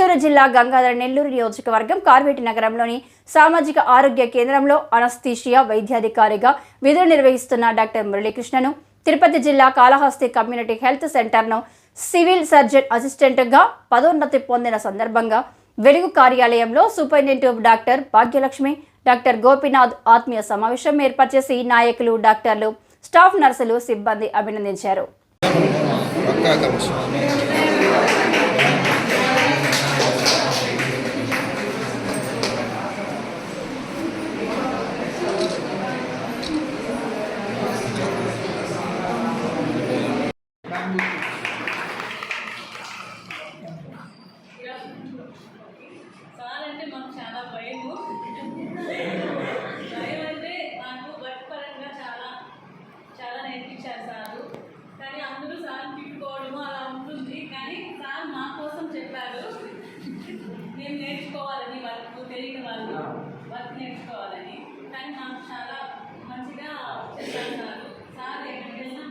చిత్తూరు జిల్లా గంగాధర నెల్లూరు నియోజకవర్గం కార్వేటి నగరంలోని సామాజిక ఆరోగ్య కేంద్రంలో అనస్థీషియా వైద్యాధికారిగా విధులు నిర్వహిస్తున్న డాక్టర్ మురళీకృష్ణను తిరుపతి జిల్లా కాళహస్తి కమ్యూనిటీ హెల్త్ సెంటర్ను సివిల్ సర్జన్ అసిస్టెంట్గా పదోన్నతి పొందిన సందర్భంగా వెలుగు కార్యాలయంలో superintendent doctor Bhagyalakshmi doctor Gopinath ఆత్మీయ సమావేశం ఏర్పాటు చేసి నాయకులు డాక్టర్లు స్టాఫ్ నర్సులు సిబ్బంది అభినందించారు. తెలియని వాళ్ళు వర్క్ నేర్చుకోవాలని. కానీ మాకు చాలా మంచిగా చెప్పారు సార్. సార్ ఎక్కడికైనా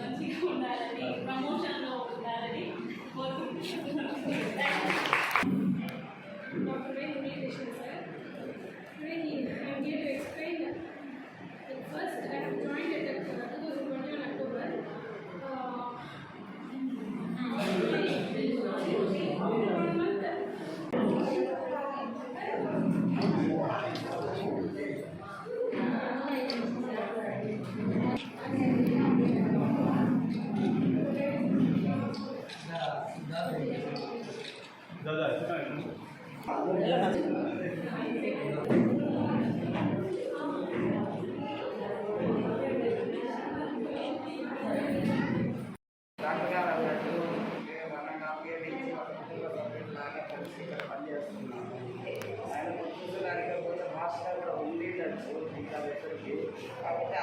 మంచిగా ఉండాలని ఆయన కూర్చోడానికి కొంచెం మాస్టర్ కూడా ఉండేటట్టు ఇంకా ఎక్కడికి కాకపోతే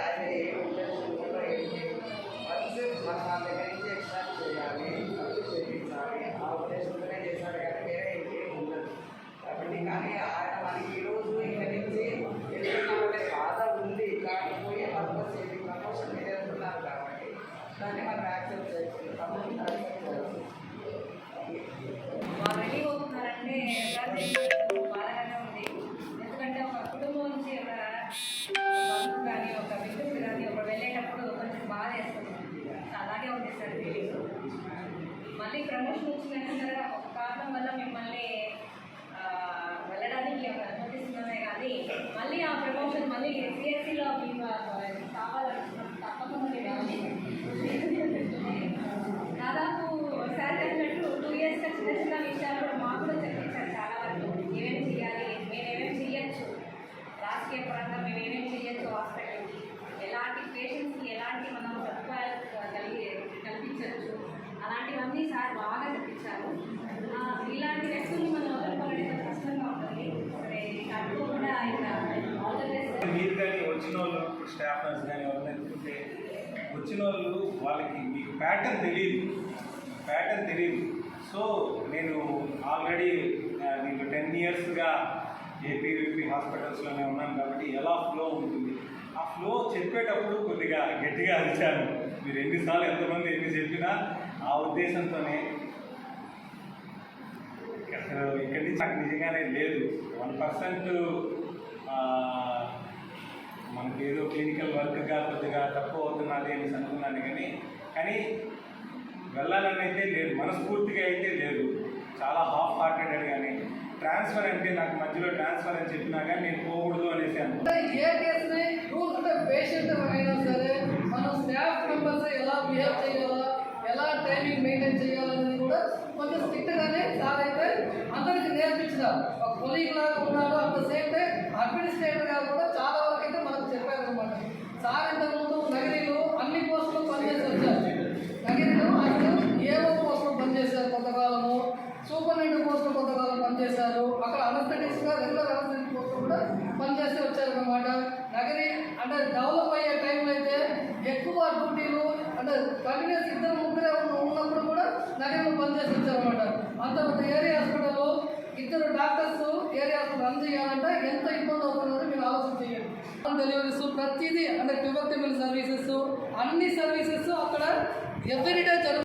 రాజకీయ పరంగా మేము ఏమేమి చేయొచ్చు హాస్పిటల్కి ఎలాంటి పేషెంట్స్కి ఎలాంటి మనం సదుపాయాలు కలిగి కల్పించవచ్చు. అలాంటివన్నీ సార్ బాగా చెప్పించారు ఇలాంటి వ్యక్తుల్ని మనం వదులుకోవడం కొంచెం కష్టంగా ఉంటుంది. సరే ఆయన మీరు కానీ వచ్చిన వాళ్ళు స్టాఫ్ నర్స్ కానీ ఎవరైనా ఎత్తుకుంటే వచ్చిన వాళ్ళు వాళ్ళకి మీకు ప్యాటర్న్ తెలియదు. ప్యాటర్న్ తెలియదు. సో నేను ఆల్రెడీ నేను టెన్ ఇయర్స్గా ఏపీవీపీ హాస్పిటల్స్లోనే ఉన్నాను కాబట్టి ఎలా ఫ్లో ఉంటుంది? ఆ ఫ్లో చెప్పేటప్పుడు కొద్దిగా గట్టిగా అరిచాను మీరు ఎన్నిసార్లు ఎంతమంది ఎన్ని చెప్పినా ఆ ఉద్దేశంతోనే. అసలు ఇక్కడి నుంచి నాకు నిజంగానే లేదు. వన్ పర్సెంట్ మనకి ఏదో క్లినికల్ వర్క్గా కొద్దిగా తక్కువ అవుతున్నది అని అనుకున్నాను కానీ కానీ వెళ్ళాలని అయితే లేదు. మనస్ఫూర్తిగా అయితే లేదు. చాలా హాఫ్ హార్టెడ్ కానీ ట్రాన్స్ఫర్ అంటే నాకు మధ్యలో ట్రాన్స్ఫర్ అని చెప్పినా కానీ నేను పోకూడదు అనేసి ఏ కేసుని రూల్స్ పేషెంట్ అయినా సరే మనం స్టాఫ్ మెంబర్స్ ఎలా బిహేవ్ చేయాలా ఎలా టైమింగ్ మెయింటైన్ చేయాలనేది కూడా కొంచెం స్ట్రిక్ట్గానే సార్ అయితే అందరికీ నేర్పించినారు ఒక కొలీగ్ లాగా ఉన్నారు at the same time administrator కూడా చాలా వరకు అయితే మనకు చెప్పారు అనమాట సార్ ఇంతకుముందు నగరీలో అన్ని పోస్టులు పనిచేసి వచ్చారు నగరీలో అసలు ఏవో పోస్టులు పనిచేశారు కొంతకాలము? సూపరింటెండెంట్ పనిచేశారు. అక్కడ అనస్థెటిక్స్గా రెగ్యులర్ అనస్థెటిక్ కోసం కూడా పనిచేస్తూ వచ్చారు అనమాట నగరి అంటే డెవలప్ అయ్యే టైంలో అయితే ఎక్కువ డ్యూటీలు అంటే కంటిన్యూస్ ఇద్దరు ముగ్గురే ఉన్నప్పుడు కూడా నగరంలో పనిచేసి వచ్చారు అనమాట అంత పెద్ద ఏరియా హాస్పిటల్లో ఇద్దరు డాక్టర్స్ ఏరియాస్ రన్ చేయాలంటే ఎంత ఇబ్బంది అవుతుందో మీరు ఆలోచన చేయండి. డెలివరీస్ ప్రతిదీ అంటే ట్యూబర్టిబుల్ సర్వీసెస్ అన్ని సర్వీసెస్ అక్కడ ఎవ్రీ